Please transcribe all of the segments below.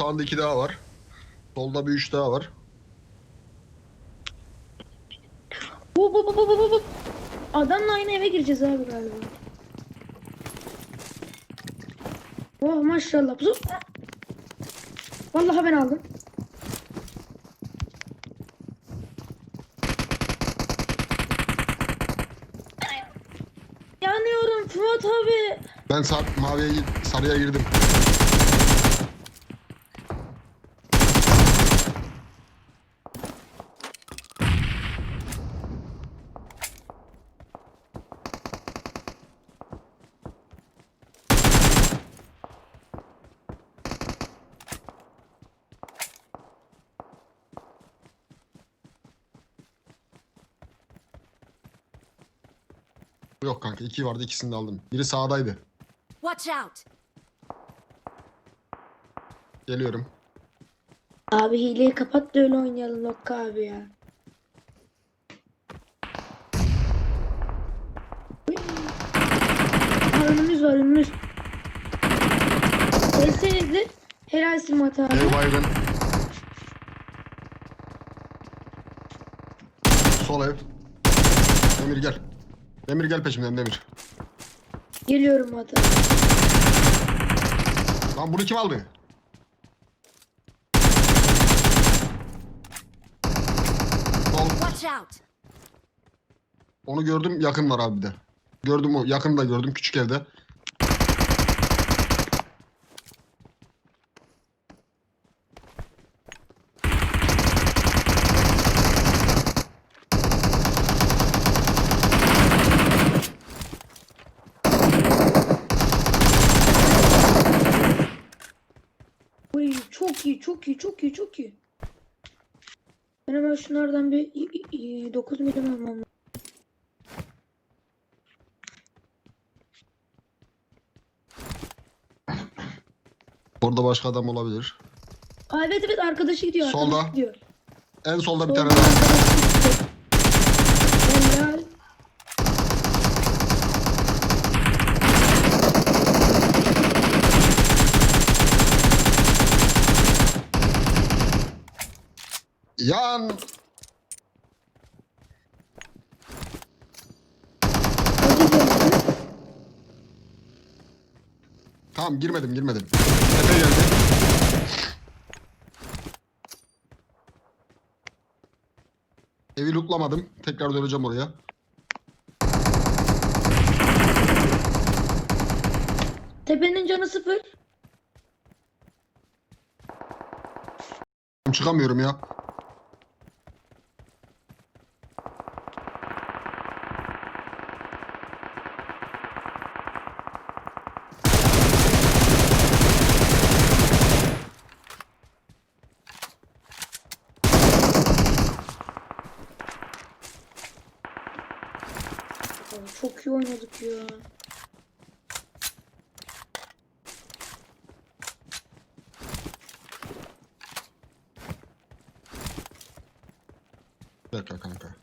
Sağında iki daha var. Solda bir üç daha var. Bu bu bu bu bu bu bu. Adamla aynı eve gireceğiz abi galiba. Oh maşallah. Bu... Vallahi ben aldım. Yanıyorum Fuat abi. Ben sar maviye sarıya girdim. Yok kanka iki vardı ikisini de aldım. Biri sağdaydı. Watch out! Geliyorum. Abi hileyi kapat da öyle oynayalım Lokka abi ya. Ha, önümüz var önümüz. Neyse Helalsin Mat abi. Ev baygın. Sol ev. Demir gel. Demir gel peşimden Demir. Geliyorum abi. Lan bunu kim aldı? Watch out! Onu gördüm yakın var abi bir de. Gördüm o yakın da gördüm küçük evde. Uy, çok iyi çok iyi çok iyi çok iyi. Ben hemen şunlardan bir 9 milim almam lazım. Orada başka adam olabilir. Aa, evet evet arkadaşı gidiyor. arkadaşı Solda. Gidiyor. En solda bir tane daha. arkadaşı gidiyor. Helal. Yan. Tamam girmedim girmedim. Tepe geldi. Evi lootlamadım. Tekrar döneceğim oraya. Tepenin canı sıfır. Çıkamıyorum ya. Çok iyi oynadık ya. Bir dakika kanka.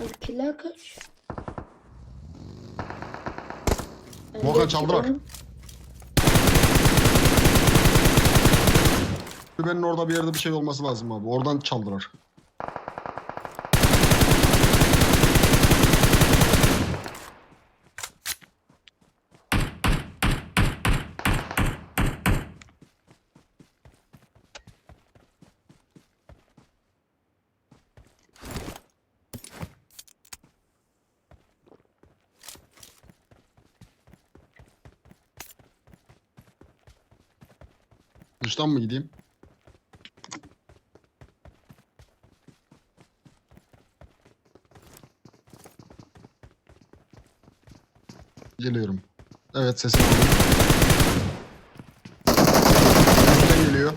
Abi killer kaç? Ben Volkan de çaldırak. çıkıyorum. Kulübenin orada bir yerde bir şey olması lazım abi. Oradan çaldılar. Dıştan mı gideyim? Geliyorum. Evet sesim. Nereden geliyor?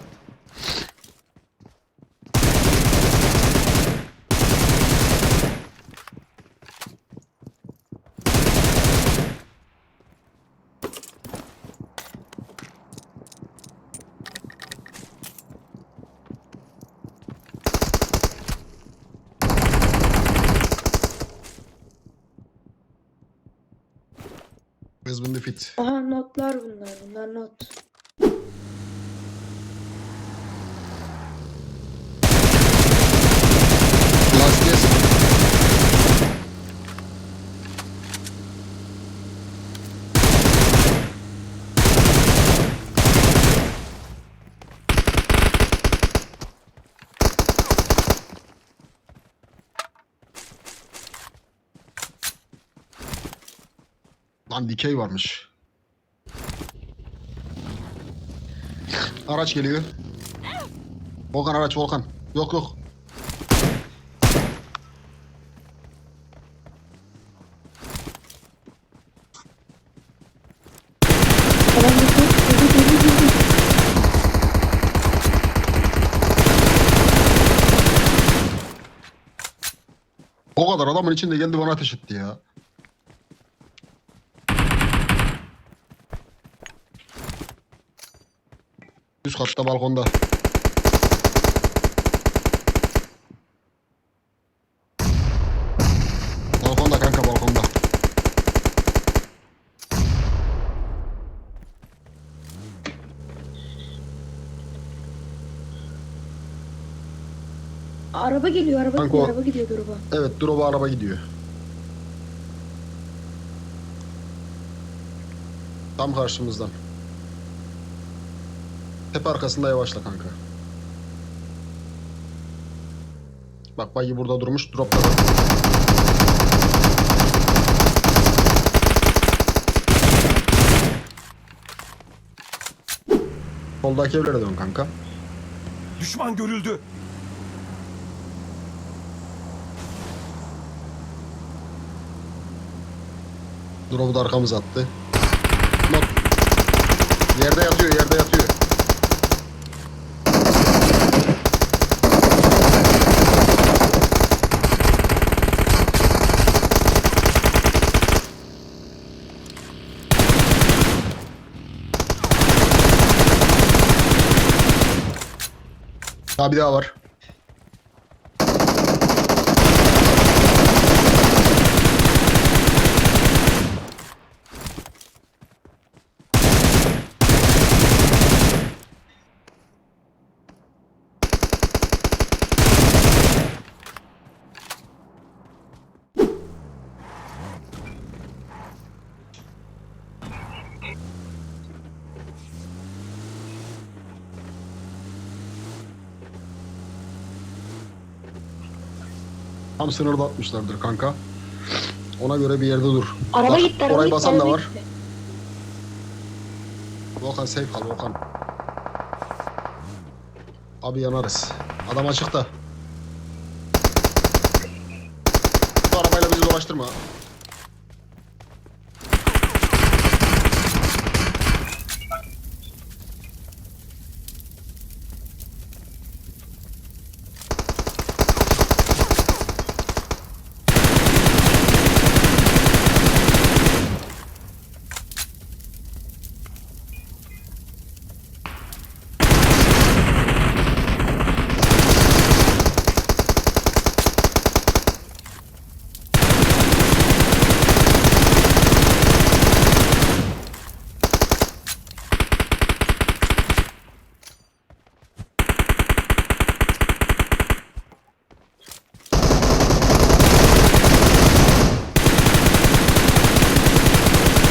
Bindi fit. Aha notlar bunlar. Bunlar not. Lan dikey varmış. Araç geliyor. Volkan araç Volkan. Yok yok. O kadar adamın içinde geldi bana ateş etti ya. Üst katta balkonda. Balkonda kanka balkonda. Araba geliyor araba Kanka gidiyor o- araba gidiyor gruba. Evet drop'a araba gidiyor. Tam karşımızdan. Tepe arkasında yavaşla kanka. Bak bayı burada durmuş drop'ta da. Soldaki evlere dön kanka. Düşman görüldü. Drop'u da arkamıza attı. Not. Yerde yatıyor, yerde yatıyor. Daha bir daha var. Tam sınırda atmışlardır kanka. Ona göre bir yerde dur. Araba Bak, gitti araba orayı gitti basan da araba var. gitti. Volkan safe kal Volkan. Abi yanarız. Adam açıkta. Bu arabayla bizi dolaştırma.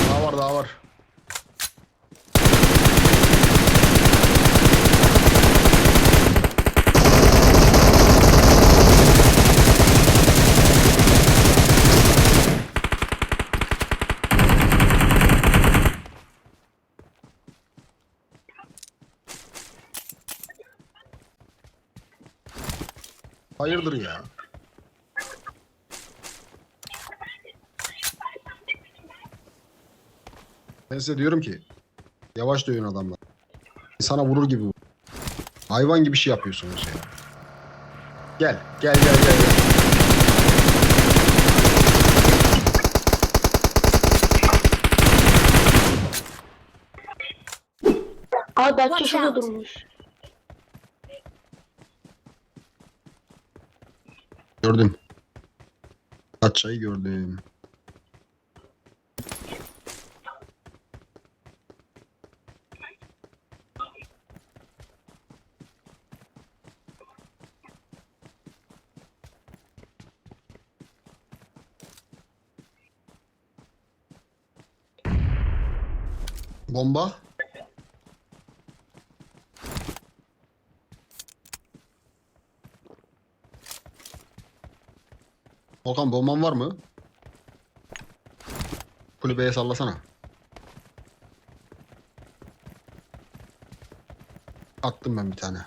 Daha var daha var. Hayırdır ya? Ben size diyorum ki yavaş dövün adamlar. Sana vurur gibi vur. Hayvan gibi şey yapıyorsunuz ya. Gel, gel, gel, gel. gel. Aa Datça Watch şurada durmuş. Gördüm. Kaçayı gördüm. Bomba. Volkan bomban var mı? Kulübeye sallasana. Attım ben bir tane.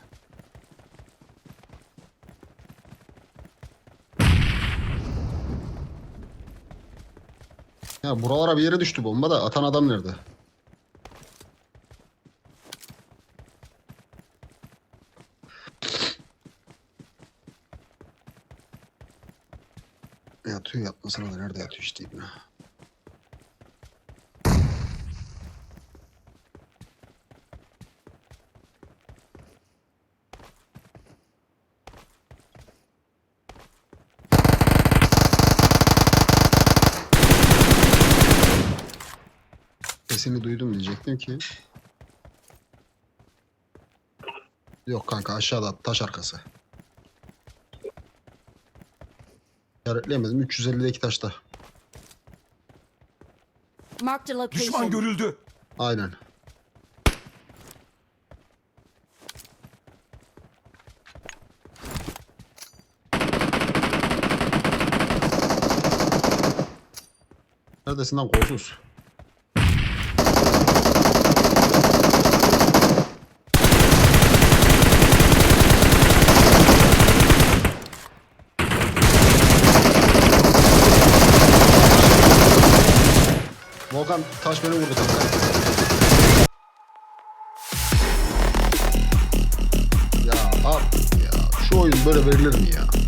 Ya buralara bir yere düştü bomba da atan adam nerede? Yatmasına da nerede yatıyor işte ibne. Sesini duydum diyecektim ki. Yok kanka aşağıda taş arkası. İşaretleyemedim. 350'deki taşta. Marked a Düşman location. görüldü. Aynen. Neredesin lan kolsuz? Volkan taş beni vurdu kanka. Ya abi ya şu oyun böyle verilir mi ya?